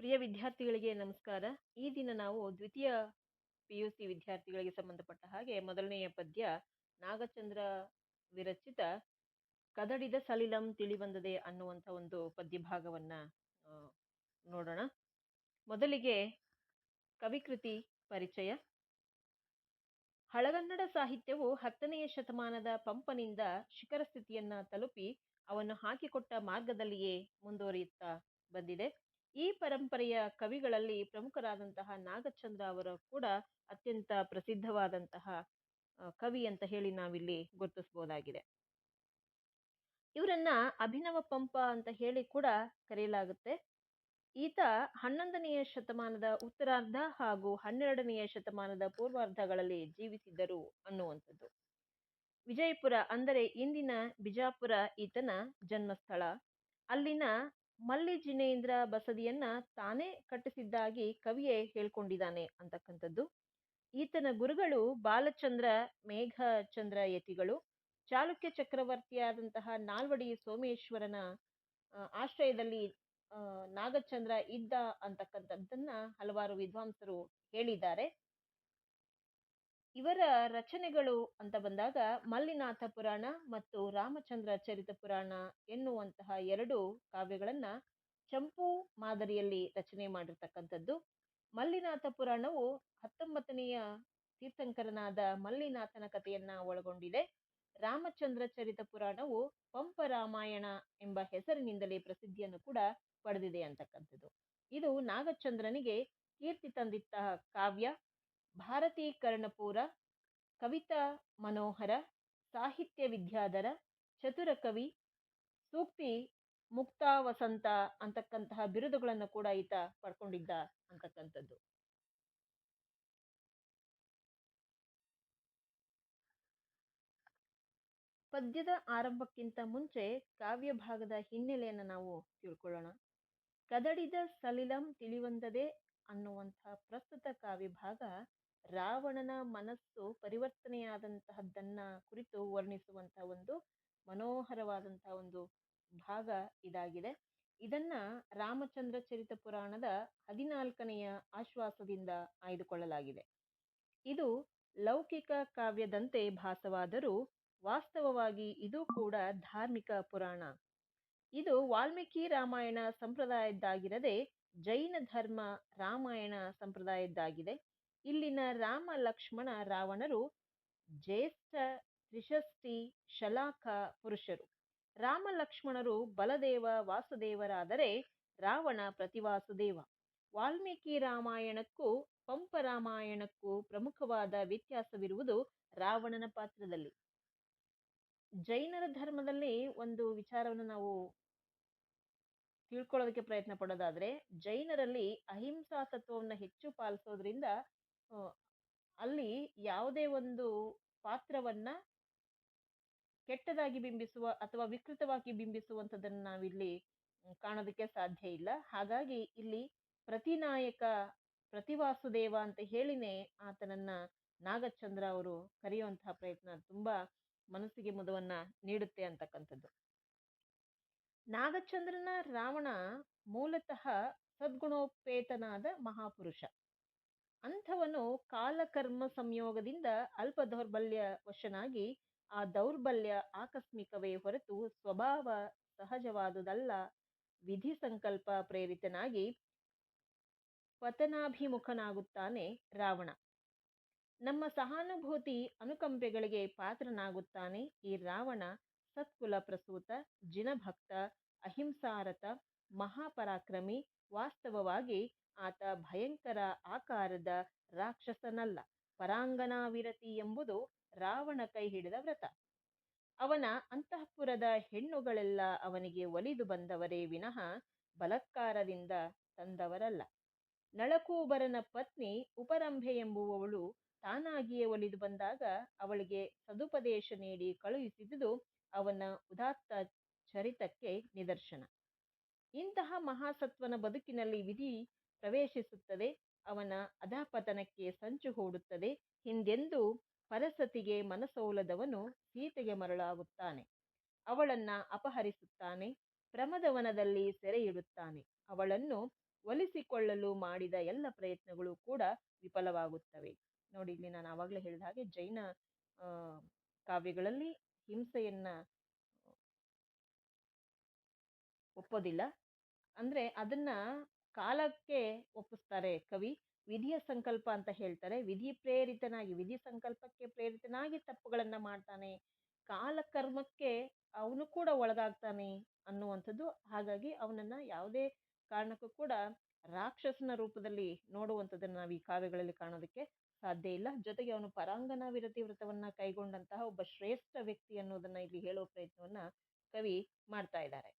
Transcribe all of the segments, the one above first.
ಪ್ರಿಯ ವಿದ್ಯಾರ್ಥಿಗಳಿಗೆ ನಮಸ್ಕಾರ. ಈ ದಿನ ನಾವು ದ್ವಿತೀಯ ಪಿ ಯು ಸಿ ವಿದ್ಯಾರ್ಥಿಗಳಿಗೆ ಸಂಬಂಧಪಟ್ಟ ಹಾಗೆ ಮೊದಲನೆಯ ಪದ್ಯ ನಾಗಚಂದ್ರ ವಿರಚಿತ ಕದಡಿದ ಸಲಿಲಂ ತಿಳಿಬಂದದೆ ಅನ್ನುವಂಥ ಒಂದು ಪದ್ಯ ಭಾಗವನ್ನ ನೋಡೋಣ. ಮೊದಲಿಗೆ ಕವಿಕೃತಿ ಪರಿಚಯ. ಹಳಗನ್ನಡ ಸಾಹಿತ್ಯವು ಹತ್ತನೆಯ ಶತಮಾನದ ಪಂಪನಿಂದ ಶಿಖರ ಸ್ಥಿತಿಯನ್ನ ತಲುಪಿ, ಅವನ್ನು ಹಾಕಿಕೊಟ್ಟ ಮಾರ್ಗದಲ್ಲಿಯೇ ಮುಂದುವರಿಯುತ್ತಾ ಬಂದಿದೆ. ಈ ಪರಂಪರೆಯ ಕವಿಗಳಲ್ಲಿ ಪ್ರಮುಖರಾದಂತಹ ನಾಗಚಂದ್ರ ಅವರು ಕೂಡ ಅತ್ಯಂತ ಪ್ರಸಿದ್ಧವಾದಂತಹ ಕವಿ ಅಂತ ಹೇಳಿ ನಾವಿಲ್ಲಿ ಗುರುತಿಸಬಹುದಾಗಿದೆ. ಇವರನ್ನ ಅಭಿನವ ಪಂಪ ಅಂತ ಹೇಳಿ ಕೂಡ ಕರೆಯಲಾಗುತ್ತೆ. ಈತ ಹನ್ನೊಂದನೆಯ ಶತಮಾನದ ಉತ್ತರಾರ್ಧ ಹಾಗೂ ಹನ್ನೆರಡನೆಯ ಶತಮಾನದ ಪೂರ್ವಾರ್ಧಗಳಲ್ಲಿ ಜೀವಿಸಿದ್ದರು ಅನ್ನುವಂಥದ್ದು. ವಿಜಯಪುರ ಅಂದರೆ ಇಂದಿನ ಬಿಜಾಪುರ ಈತನ ಜನ್ಮಸ್ಥಳ. ಅಲ್ಲಿನ ಮಲ್ಲಿ ಜಿನೇಂದ್ರ ಬಸದಿಯನ್ನ ತಾನೇ ಕಟ್ಟಿಸಿದ್ದಾಗಿ ಕವಿಯೇ ಹೇಳ್ಕೊಂಡಿದ್ದಾನೆ ಅಂತಕ್ಕಂಥದ್ದು. ಈತನ ಗುರುಗಳು ಬಾಲಚಂದ್ರ, ಮೇಘಚಂದ್ರ ಯತಿಗಳು, ಚಾಲುಕ್ಯ ಚಕ್ರವರ್ತಿಯಾದಂತಹ ನಾಲ್ವಡಿ ಸೋಮೇಶ್ವರನ ಆಶ್ರಯದಲ್ಲಿ ನಾಗಚಂದ್ರ ಇದ್ದ ಅಂತಕ್ಕಂಥದ್ದನ್ನ ಹಲವಾರು ವಿದ್ವಾಂಸರು ಹೇಳಿದ್ದಾರೆ. ಇವರ ರಚನೆಗಳು ಅಂತ ಬಂದಾಗ ಮಲ್ಲಿನಾಥ ಪುರಾಣ ಮತ್ತು ರಾಮಚಂದ್ರ ಚರಿತ ಪುರಾಣ ಎನ್ನುವಂತಹ ಎರಡು ಕಾವ್ಯಗಳನ್ನು ಚಂಪು ಮಾದರಿಯಲ್ಲಿ ರಚನೆ ಮಾಡಿರ್ತಕ್ಕಂಥದ್ದು. ಮಲ್ಲಿನಾಥ ಪುರಾಣವು ಹತ್ತೊಂಬತ್ತನೆಯ ತೀರ್ಥಂಕರನಾದ ಮಲ್ಲಿನಾಥನ ಕಥೆಯನ್ನ ಒಳಗೊಂಡಿದೆ. ರಾಮಚಂದ್ರ ಚರಿತ ಪುರಾಣವು ಪಂಪ ರಾಮಾಯಣ ಎಂಬ ಹೆಸರಿನಿಂದಲೇ ಪ್ರಸಿದ್ಧಿಯನ್ನು ಕೂಡ ಪಡೆದಿದೆ ಅಂತಕ್ಕಂಥದ್ದು. ಇದು ನಾಗಚಂದ್ರನಿಗೆ ಕೀರ್ತಿ ತಂದಿತ್ತ ಕಾವ್ಯ. ಭಾರತೀಕರಣಪೂರ, ಕವಿತಾ ಮನೋಹರ, ಸಾಹಿತ್ಯ ವಿದ್ಯಾಧರ ಚತುರ ಕವಿ ಸೂಕ್ತಿ ಮುಕ್ತ ವಸಂತ ಅಂತಕ್ಕಂತಹ ಬಿರುದುಗಳನ್ನು ಕೂಡ ಈತ ಪಡ್ಕೊಂಡಿದ್ದ ಅಂತಕ್ಕಂಥದ್ದು. ಪದ್ಯದ ಆರಂಭಕ್ಕಿಂತ ಮುಂಚೆ ಕಾವ್ಯ ಭಾಗದ ಹಿನ್ನೆಲೆಯನ್ನು ನಾವು ತಿಳ್ಕೊಳ್ಳೋಣ. ಕದಡಿದ ಸಲಿಲಂ ತಿಳಿವಂದದೆ ಅನ್ನುವಂಥ ಪ್ರಸ್ತುತ ಕಾವ್ಯ ಭಾಗ ರಾವಣನ ಮನಸ್ಸು ಪರಿವರ್ತನೆಯಾದಂತಹದ್ದನ್ನ ಕುರಿತು ವರ್ಣಿಸುವಂತಹ ಒಂದು ಮನೋಹರವಾದಂತಹ ಒಂದು ಭಾಗ ಇದಾಗಿದೆ. ಇದನ್ನ ರಾಮಚಂದ್ರ ಚರಿತ ಪುರಾಣದ ಹದಿನಾಲ್ಕನೆಯ ಆಶ್ವಾಸದಿಂದ ಆಯ್ದುಕೊಳ್ಳಲಾಗಿದೆ. ಇದು ಲೌಕಿಕ ಕಾವ್ಯದಂತೆ ಭಾಸವಾದರೂ ವಾಸ್ತವವಾಗಿ ಇದು ಕೂಡ ಧಾರ್ಮಿಕ ಪುರಾಣ. ಇದು ವಾಲ್ಮೀಕಿ ರಾಮಾಯಣ ಸಂಪ್ರದಾಯದ್ದಾಗಿರದೆ ಜೈನ ಧರ್ಮ ರಾಮಾಯಣ ಸಂಪ್ರದಾಯದ್ದಾಗಿದೆ. ಇಲ್ಲಿನ ರಾಮ ಲಕ್ಷ್ಮಣ ರಾವಣರು ಜ್ಯೇಷ್ಠ ತ್ರಿಷಷ್ಟಿ ಶಲಾಕ ಪುರುಷರು. ರಾಮ ಲಕ್ಷ್ಮಣರು ಬಲದೇವ, ವಾಸುದೇವರಾದರೆ ರಾವಣ ಪ್ರತಿವಾಸುದೇವ. ವಾಲ್ಮೀಕಿ ರಾಮಾಯಣಕ್ಕೂ, ಪಂಪ ರಾಮಾಯಣಕ್ಕೂ ಪ್ರಮುಖವಾದ ವ್ಯತ್ಯಾಸವಿರುವುದು ರಾವಣನ ಪಾತ್ರದಲ್ಲಿ. ಜೈನರ ಧರ್ಮದಲ್ಲಿ ಒಂದು ವಿಚಾರವನ್ನು ನಾವು ತಿಳ್ಕೊಳ್ಳೋದಕ್ಕೆ ಪ್ರಯತ್ನ ಪಡೋದಾದ್ರೆ, ಜೈನರಲ್ಲಿ ಅಹಿಂಸಾ ತತ್ವವನ್ನು ಹೆಚ್ಚು ಪಾಲಿಸೋದ್ರಿಂದ ಅಲ್ಲಿ ಯಾವುದೇ ಒಂದು ಪಾತ್ರವನ್ನ ಕೆಟ್ಟದಾಗಿ ಬಿಂಬಿಸುವ ಅಥವಾ ವಿಕೃತವಾಗಿ ಬಿಂಬಿಸುವಂಥದ್ದನ್ನು ನಾವಿಲ್ಲಿ ಕಾಣೋದಕ್ಕೆ ಸಾಧ್ಯ ಇಲ್ಲ. ಹಾಗಾಗಿ ಇಲ್ಲಿ ಪ್ರತಿನಾಯಕ ಪ್ರತಿವಾಸುದೇವ ಅಂತ ಹೇಳಿನೇ ಆತನನ್ನ ನಾಗಚಂದ್ರ ಅವರು ಕರೆಯುವಂತಹ ಪ್ರಯತ್ನ ತುಂಬಾ ಮನಸ್ಸಿಗೆ ಮುದವನ್ನ ನೀಡುತ್ತೆ ಅಂತಕ್ಕಂಥದ್ದು. ನಾಗಚಂದ್ರನ ರಾವಣ ಮೂಲತಃ ಸದ್ಗುಣೋಪೇತನಾದ ಮಹಾಪುರುಷ. ಅಂಥವನು ಕಾಲಕರ್ಮ ಸಂಯೋಗದಿಂದ ಅಲ್ಪ ದೌರ್ಬಲ್ಯ ವಶನಾಗಿ ಆ ದೌರ್ಬಲ್ಯ ಆಕಸ್ಮಿಕವೇ ಹೊರತು ಸ್ವಭಾವ ಸಹಜವಾದುದಲ್ಲ. ವಿಧಿ ಸಂಕಲ್ಪ ಪ್ರೇರಿತನಾಗಿ ಪತನಾಭಿಮುಖನಾಗುತ್ತಾನೆ ರಾವಣ. ನಮ್ಮ ಸಹಾನುಭೂತಿ ಅನುಕಂಪೆಗಳಿಗೆ ಪಾತ್ರನಾಗುತ್ತಾನೆ ಈ ರಾವಣ. ಸತ್ಕುಲ ಪ್ರಸೂತ, ಜಿನಭಕ್ತ, ಅಹಿಂಸಾರತ, ಮಹಾಪರಾಕ್ರಮಿ, ವಾಸ್ತವವಾಗಿ ಆತ ಭಯಂಕರ ಆಕಾರದ ರಾಕ್ಷಸನಲ್ಲ. ಪರಾಂಗನಾವಿರತಿ ಎಂಬುದು ರಾವಣ ಕೈ ಹಿಡಿದ ವ್ರತ. ಅವನ ಅಂತಃಪುರದ ಹೆಣ್ಣುಗಳೆಲ್ಲ ಅವನಿಗೆ ಒಲಿದು ಬಂದವರೇ ವಿನಃ ಬಲತ್ಕಾರದಿಂದ ತಂದವರಲ್ಲ. ನಳಕೂಬರನ ಪತ್ನಿ ಉಪರಂಭೆ ಎಂಬುವವಳು ತಾನಾಗಿಯೇ ಒಲಿದು ಬಂದಾಗ ಅವಳಿಗೆ ಸದುಪದೇಶ ನೀಡಿ ಕಳುಹಿಸಿದುದು ಅವನ ಉದಾತ್ತ ಚರಿತಕ್ಕೆ ನಿದರ್ಶನ. ಇಂತಹ ಮಹಾಸತ್ವನ ಬದುಕಿನಲ್ಲಿ ವಿಧಿ ಪ್ರವೇಶಿಸುತ್ತದೆ, ಅವನ ಅಧಾಪತನಕ್ಕೆ ಸಂಚು ಹೂಡುತ್ತದೆ, ಹಿಂದೆಂದೂ ಪರಸತಿಗೆ ಮನಸೋಲದವನು ಸೀತೆಗೆ ಮರಳಾಗುತ್ತಾನೆ. ಅವಳನ್ನ ಅಪಹರಿಸುತ್ತಾನೆ, ಪ್ರಮದವನದಲ್ಲಿ ಸೆರೆಯಿಡುತ್ತಾನೆ. ಅವಳನ್ನು ಒಲಿಸಿಕೊಳ್ಳಲು ಮಾಡಿದ ಎಲ್ಲ ಪ್ರಯತ್ನಗಳು ಕೂಡ ವಿಫಲವಾಗುತ್ತವೆ. ನೋಡಿ, ಇಲ್ಲಿ ನಾನು ಆವಾಗಲೇ ಹೇಳಿದ ಹಾಗೆ ಜೈನ ಕಾವ್ಯಗಳಲ್ಲಿ ಹಿಂಸೆಯನ್ನ ಒಪ್ಪೋದಿಲ್ಲ. ಅಂದ್ರೆ ಅದನ್ನ ಕಾಲಕ್ಕೆ ಒಪ್ಪಿಸ್ತಾರೆ ಕವಿ. ವಿಧಿಯ ಸಂಕಲ್ಪ ಅಂತ ಹೇಳ್ತಾರೆ. ವಿಧಿ ಪ್ರೇರಿತನಾಗಿ, ವಿಧಿ ಸಂಕಲ್ಪಕ್ಕೆ ಪ್ರೇರಿತನಾಗಿ ತಪ್ಪುಗಳನ್ನು ಮಾಡ್ತಾನೆ. ಕಾಲ ಕರ್ಮಕ್ಕೆ ಅವನು ಕೂಡ ಒಳಗಾಗ್ತಾನೆ ಅನ್ನುವಂಥದ್ದು. ಹಾಗಾಗಿ ಅವನನ್ನ ಯಾವುದೇ ಕಾರಣಕ್ಕೂ ಕೂಡ ರಾಕ್ಷಸನ ರೂಪದಲ್ಲಿ ನೋಡುವಂಥದ್ದನ್ನ ನಾವು ಈ ಕಾವ್ಯಗಳಲ್ಲಿ ಕಾಣೋದಕ್ಕೆ ಸಾಧ್ಯ ಇಲ್ಲ. ಜೊತೆಗೆ ಅವನು ಪರಾಂಗನ ವಿರತಿ ವ್ರತವನ್ನ ಕೈಗೊಂಡಂತಹ ಒಬ್ಬ ಶ್ರೇಷ್ಠ ವ್ಯಕ್ತಿ ಅನ್ನೋದನ್ನ ಇಲ್ಲಿ ಹೇಳುವ ಪ್ರಯತ್ನವನ್ನ ಕವಿ ಮಾಡ್ತಾ ಇದ್ದಾರೆ.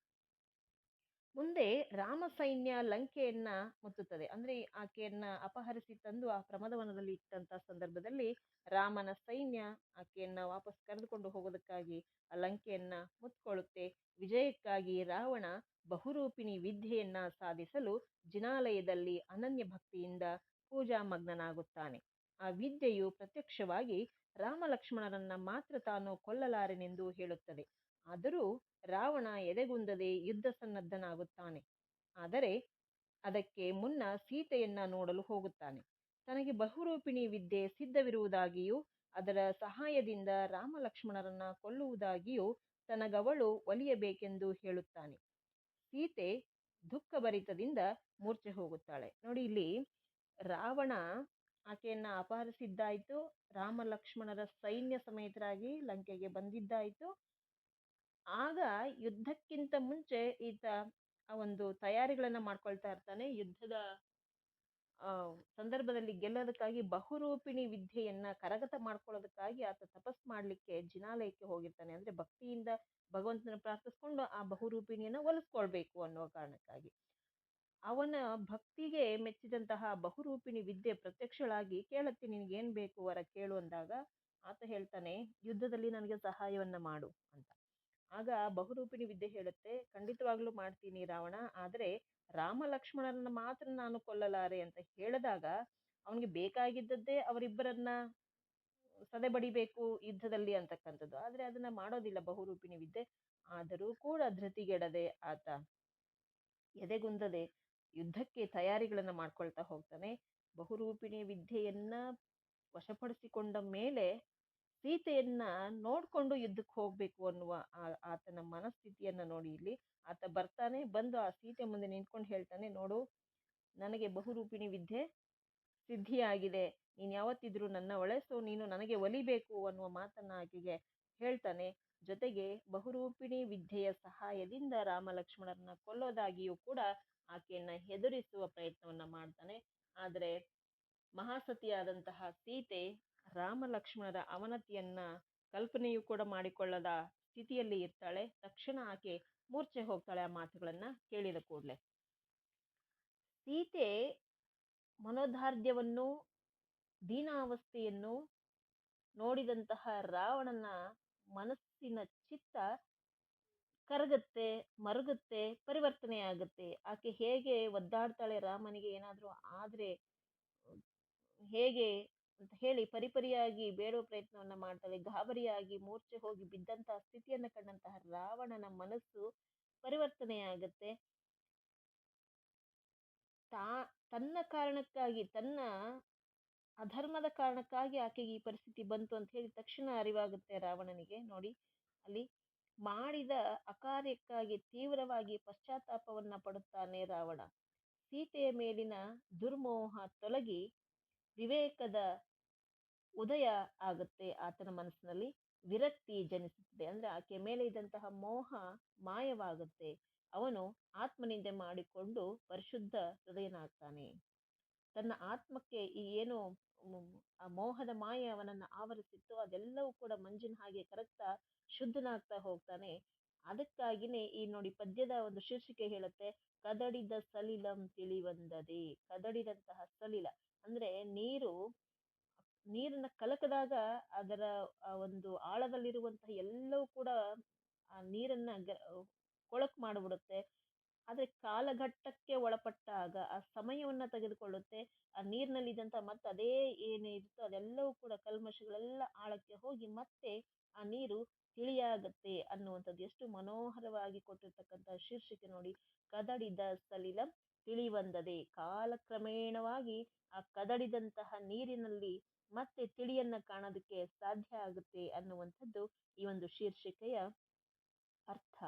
ಮುಂದೆ ರಾಮ ಸೈನ್ಯ ಲಂಕೆಯನ್ನ ಮುತ್ತುತ್ತದೆ ಅಂದ್ರೆ ಆಕೆಯನ್ನ ಅಪಹರಿಸಿ ತಂದು ಆ ಪ್ರಮದವನದಲ್ಲಿ ಇಟ್ಟಂತ ಸಂದರ್ಭದಲ್ಲಿ ರಾಮನ ಸೈನ್ಯ ಆಕೆಯನ್ನ ವಾಪಸ್ ಕರೆದುಕೊಂಡು ಹೋಗೋದಕ್ಕಾಗಿ ಆ ಲಂಕೆಯನ್ನ ಮುತ್ಕೊಳ್ಳುತ್ತೆ ವಿಜಯಕ್ಕಾಗಿ ರಾವಣ ಬಹುರೂಪಿಣಿ ವಿದ್ಯೆಯನ್ನ ಸಾಧಿಸಲು ಜಿನಾಲಯದಲ್ಲಿ ಅನನ್ಯ ಭಕ್ತಿಯಿಂದ ಪೂಜಾ ಮಗ್ನನಾಗುತ್ತಾನೆ. ಆ ವಿದ್ಯೆಯು ಪ್ರತ್ಯಕ್ಷವಾಗಿ ರಾಮ ಲಕ್ಷ್ಮಣರನ್ನ ಮಾತ್ರ ತಾನು ಕೊಲ್ಲಲಾರೆನೆಂದು ಹೇಳುತ್ತದೆ. ಆದರೂ ರಾವಣ ಎದೆಗುಂದದೆ ಯುದ್ಧ ಸನ್ನದ್ಧನಾಗುತ್ತಾನೆ. ಆದರೆ ಅದಕ್ಕೆ ಮುನ್ನ ಸೀತೆಯನ್ನ ನೋಡಲು ಹೋಗುತ್ತಾನೆ. ತನಗೆ ಬಹುರೂಪಿಣಿ ವಿದ್ಯೆ ಸಿದ್ಧವಿರುವುದಾಗಿಯೂ, ಅದರ ಸಹಾಯದಿಂದ ರಾಮಲಕ್ಷ್ಮಣರನ್ನ ಕೊಲ್ಲುವುದಾಗಿಯೂ ತನಗವಳು ಒಲಿಯಬೇಕೆಂದು ಹೇಳುತ್ತಾನೆ. ಸೀತೆ ದುಃಖಭರಿತದಿಂದ ಮೂರ್ಛೆ ಹೋಗುತ್ತಾಳೆ. ನೋಡಿ, ಇಲ್ಲಿ ರಾವಣ ಆಕೆಯನ್ನ ಅಪಹರಿಸಿದ್ದಾಯಿತು ರಾಮ ಲಕ್ಷ್ಮಣರ ಸೈನ್ಯ ಸಮೇತರಾಗಿ ಲಂಕೆಗೆ ಬಂದಿದ್ದಾಯ್ತು ಆಗ ಯುದ್ಧಕ್ಕಿಂತ ಮುಂಚೆ ಈತ ಆ ಒಂದು ತಯಾರಿಗಳನ್ನು ಮಾಡ್ಕೊಳ್ತಾ ಇರ್ತಾನೆ. ಯುದ್ಧದ ಸಂದರ್ಭದಲ್ಲಿ ಗೆಲ್ಲೋದಕ್ಕಾಗಿ ಬಹುರೂಪಿಣಿ ವಿದ್ಯೆಯನ್ನ ಕರಗತ ಮಾಡ್ಕೊಳ್ಳೋದಕ್ಕಾಗಿ ಆತ ತಪಸ್ ಮಾಡಲಿಕ್ಕೆ ಜಿನಾಲಯಕ್ಕೆ ಹೋಗಿರ್ತಾನೆ. ಅಂದ್ರೆ ಭಕ್ತಿಯಿಂದ ಭಗವಂತನ ಪ್ರಾರ್ಥಿಸ್ಕೊಂಡು ಆ ಬಹುರೂಪಿಣಿಯನ್ನ ಒಲಿಸ್ಕೊಳ್ಬೇಕು ಅನ್ನೋ ಕಾರಣಕ್ಕಾಗಿ. ಅವನ ಭಕ್ತಿಗೆ ಮೆಚ್ಚಿದಂತಹ ಬಹುರೂಪಿಣಿ ವಿದ್ಯೆ ಪ್ರತ್ಯಕ್ಷಳಾಗಿ ಕೇಳತ್ತೆ, ನಿನಗೇನು ಬೇಕು ವರ ಕೇಳು ಅಂದಾಗ ಆತ ಹೇಳ್ತಾನೆ, ಯುದ್ಧದಲ್ಲಿ ನನಗೆ ಸಹಾಯವನ್ನ ಮಾಡು ಅಂತ. ಆಗ ಬಹುರೂಪಿಣಿ ವಿದ್ಯೆ ಹೇಳುತ್ತೆ, ಖಂಡಿತವಾಗ್ಲೂ ಮಾಡ್ತೀನಿ ರಾವಣ, ಆದರೆ ರಾಮ ಲಕ್ಷ್ಮಣರನ್ನ ಮಾತ್ರ ನಾನು ಕೊಲ್ಲಲಾರೆ ಅಂತ ಹೇಳಿದಾಗ ಅವನಿಗೆ ಬೇಕಾಗಿದ್ದದ್ದೇ ಅವರಿಬ್ಬರನ್ನ ಸದೆಬಡಿಬೇಕು ಯುದ್ಧದಲ್ಲಿ ಅಂತಕ್ಕಂಥದ್ದು. ಆದರೆ ಅದನ್ನ ಮಾಡೋದಿಲ್ಲ ಬಹುರೂಪಿಣಿ ವಿದ್ಯೆ. ಆದರೂ ಕೂಡ ಧೃತಿಗೆಡದೆ ಆತ ಎದೆಗುಂದದೆ ಯುದ್ಧಕ್ಕೆ ತಯಾರಿಗಳನ್ನು ಮಾಡ್ಕೊಳ್ತಾ ಹೋಗ್ತಾನೆ. ಬಹುರೂಪಿಣಿ ವಿದ್ಯೆಯನ್ನ ವಶಪಡಿಸಿಕೊಂಡ ಮೇಲೆ ಸೀತೆಯನ್ನ ನೋಡ್ಕೊಂಡು ಯುದ್ಧಕ್ಕೆ ಹೋಗ್ಬೇಕು ಅನ್ನುವ ಆತನ ಮನಸ್ಥಿತಿಯನ್ನ ನೋಡಿ ಇಲ್ಲಿ. ಆತ ಬರ್ತಾನೆ, ಬಂದು ಆ ಸೀತೆ ಮುಂದೆ ನಿಂತ್ಕೊಂಡು ಹೇಳ್ತಾನೆ, ನೋಡು, ನನಗೆ ಬಹುರೂಪಿಣಿ ವಿದ್ಯೆ ಸಿದ್ಧಿಯಾಗಿದೆ. ನೀನು ಯಾವತ್ತಿದ್ರು ನನ್ನ ಒಳೆ ಸೊ, ನೀನು ನನಗೆ ಒಲಿಬೇಕು ಅನ್ನುವ ಮಾತನ್ನ ಆಕೆಗೆ ಹೇಳ್ತಾನೆ. ಜೊತೆಗೆ ಬಹುರೂಪಿಣಿ ವಿದ್ಯೆಯ ಸಹಾಯದಿಂದ ರಾಮ ಲಕ್ಷ್ಮಣರನ್ನ ಕೊಲ್ಲೋದಾಗಿಯೂ ಕೂಡ ಆಕೆಯನ್ನ ಹೆದರಿಸುವ ಪ್ರಯತ್ನವನ್ನ ಮಾಡ್ತಾನೆ. ಆದರೆ ಮಹಾಸತಿಯಾದಂತಹ ಸೀತೆ ರಾಮ ಲಕ್ಷ್ಮಣರ ಅವನತಿಯನ್ನ ಕಲ್ಪನೆಯೂ ಕೂಡ ಮಾಡಿಕೊಳ್ಳದ ಸ್ಥಿತಿಯಲ್ಲಿ ಇರ್ತಾಳೆ. ತಕ್ಷಣ ಆಕೆ ಮೂರ್ಛೆ ಹೋಗ್ತಾಳೆ ಆ ಮಾತುಗಳನ್ನ ಕೇಳಿದ ಕೂಡಲೇ. ಸೀತೆ ಮನೋದಾರ್ಢ್ಯವನ್ನು ದೀನಾವಸ್ಥೆಯನ್ನು ನೋಡಿದಂತಹ ರಾವಣನ ಮನಸ್ಸಿನ ಚಿತ್ತ ಕರಗುತ್ತೆ, ಮರುಗುತ್ತೆ, ಪರಿವರ್ತನೆ ಆಗುತ್ತೆ. ಆಕೆ ಹೇಗೆ ಒದ್ದಾಡ್ತಾಳೆ ರಾಮನಿಗೆ ಏನಾದರೂ ಆದ್ರೆ, ಹೇಗೆ ಅಂತ ಹೇಳಿ ಪರಿಪರಿಯಾಗಿ ಬೇಡುವ ಪ್ರಯತ್ನವನ್ನ ಮಾಡ್ತಾಳೆ ಗಾಬರಿಯಾಗಿ ಮೂರ್ಛೆ ಹೋಗಿ ಬಿದ್ದಂತಹ ಸ್ಥಿತಿಯನ್ನು ಕಂಡಂತಹ ರಾವಣನ ಮನಸ್ಸು ಪರಿವರ್ತನೆಯಾಗುತ್ತೆ ತಾ, ತನ್ನ ಕಾರಣಕ್ಕಾಗಿ, ತನ್ನ ಅಧರ್ಮದ ಕಾರಣಕ್ಕಾಗಿ ಆಕೆಗೆ ಈ ಪರಿಸ್ಥಿತಿ ಬಂತು ಅಂತ ಹೇಳಿ ತಕ್ಷಣ ಅರಿವಾಗುತ್ತೆ ರಾವಣನಿಗೆ. ನೋಡಿ, ಅಲ್ಲಿ ಮಾಡಿದ ಅಕಾರ್ಯಕ್ಕಾಗಿ ತೀವ್ರವಾಗಿ ಪಶ್ಚಾತ್ತಾಪವನ್ನ ಪಡುತ್ತಾನೆ ರಾವಣ. ಸೀತೆಯ ಮೇಲಿನ ದುರ್ಮೋಹ ತೊಲಗಿ ವಿವೇಕದ ಉದಯ ಆಗುತ್ತೆ ಆತನ ಮನಸ್ಸಿನಲ್ಲಿ. ವಿರಕ್ತಿ ಜನಿಸುತ್ತದೆ. ಅಂದ್ರೆ ಆಕೆ ಮೇಲೆ ಇದ್ದಂತಹ ಮೋಹ ಮಾಯವಾಗುತ್ತೆ. ಅವನು ಆತ್ಮನಿಂದೆ ಮಾಡಿಕೊಂಡು ಪರಿಶುದ್ಧ ಹೃದಯನಾಗ್ತಾನೆ. ತನ್ನ ಆತ್ಮಕ್ಕೆ ಈ ಏನು ಆ ಮೋಹದ ಮಾಯ ಅವನನ್ನ ಆವರಿಸಿತ್ತು, ಅದೆಲ್ಲವೂ ಕೂಡ ಮಂಜಿನ ಹಾಗೆ ಕರಗ್ತಾ ಶುದ್ಧನಾಗ್ತಾ ಹೋಗ್ತಾನೆ. ಅದಕ್ಕಾಗಿನೇ ಈ ನೋಡಿ ಪದ್ಯದ ಒಂದು ಶೀರ್ಷಿಕೆ ಹೇಳುತ್ತೆ, ಕದಡಿದ ಸಲಿಲಂ ತಿಳಿವಂದದೆ. ಕದಡಿದಂತಹ ಸಲಿಲ. ಅಂದ್ರೆ ನೀರು ನೀರನ್ನ ಕಲಕದಾಗ ಅದರ ಒಂದು ಆಳದಲ್ಲಿರುವಂತಹ ಎಲ್ಲವೂ ಕೂಡ ಆ ನೀರನ್ನ ಕೊಳಕು ಮಾಡಿಬಿಡುತ್ತೆ. ಆದ್ರೆ ಕಾಲಘಟ್ಟಕ್ಕೆ ಒಳಪಟ್ಟಾಗ, ಆ ಸಮಯವನ್ನ ತೆಗೆದುಕೊಳ್ಳುತ್ತೆ. ಆ ನೀರಿನಲ್ಲಿದ್ದಂತ ಮತ್ತೆ ಅದೇ ಏನೇ ಇರುತ್ತೋ ಅದೆಲ್ಲವೂ ಕೂಡ ಕಲ್ಮಶಗಳೆಲ್ಲ ಆಳಕ್ಕೆ ಹೋಗಿ ಮತ್ತೆ ಆ ನೀರು ತಿಳಿಯಾಗತ್ತೆ ಅನ್ನುವಂಥದ್ದು ಎಷ್ಟು ಮನೋಹರವಾಗಿ ಕೊಟ್ಟಿರ್ತಕ್ಕಂಥ ಶೀರ್ಷಿಕೆ ನೋಡಿ. ಕದಡಿದ ಸಲಿಲ ತಿಳಿವಂದದೆ. ಕಾಲಕ್ರಮೇಣವಾಗಿ ಆ ಕದಡಿದಂತಹ ನೀರಿನಲ್ಲಿ ಮತ್ತೆ ತಿಳಿಯನ್ನ ಕಾಣೋದಕ್ಕೆ ಸಾಧ್ಯ ಆಗುತ್ತೆ ಅನ್ನುವಂಥದ್ದು ಈ ಒಂದು ಶೀರ್ಷಿಕೆಯ ಅರ್ಥ.